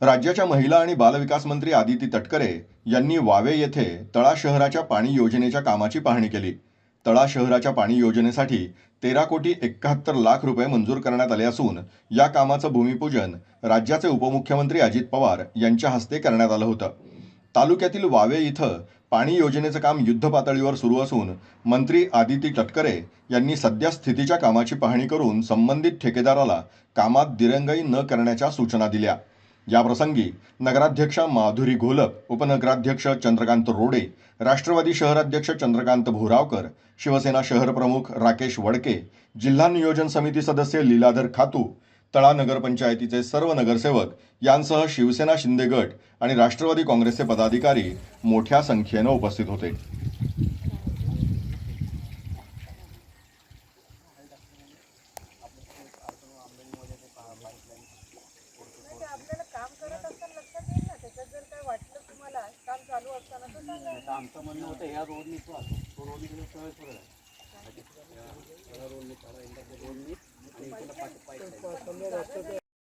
राज्याच्या महिला आणि बालविकास मंत्री आदिती तटकरे यांनी वावे येथे तळा शहराच्या पाणी योजनेच्या कामाची पाहणी केली. तळा शहराच्या पाणी योजनेसाठी तेरा कोटी एकाहत्तर लाख रुपये मंजूर करण्यात आले असून या कामाचं भूमिपूजन राज्याचे उपमुख्यमंत्री अजित पवार यांच्या हस्ते करण्यात आलं होतं. तालुक्यातील वावे इथं पाणी योजनेचं काम युद्धपातळीवर सुरू असून मंत्री आदिती तटकरे यांनी सध्या स्थितीच्या कामाची पाहणी करून संबंधित ठेकेदाराला कामात दिरंगाई न करण्याच्या सूचना दिल्या. याप्रसंगी नगराध्यक्षा माधुरी घोलप उपनगराध्यक्ष चंद्रकांत रोडे राष्ट्रवादी शहराध्यक्ष चंद्रकांत भोरावकर शिवसेना शहर प्रमुख राकेश वडके जिल्हा नियोजन समिती सदस्य लीलाधर खातू तळा नगरपंचायतीचे सर्व नगरसेवक यांसह शिवसेना शिंदे गट आणि राष्ट्रवादी काँग्रेसचे पदाधिकारी मोठ्या संख्येनं उपस्थित होते नाही, ते आपल्याला काम करत असताना लक्षात येईल ना? त्याच्यात जर काय वाटलं तुम्हाला काम चालू असताना तर सांगा. आता आमचं म्हणणं होतं ह्या रोडनी तो तो गेलं सरळ सरळ आहे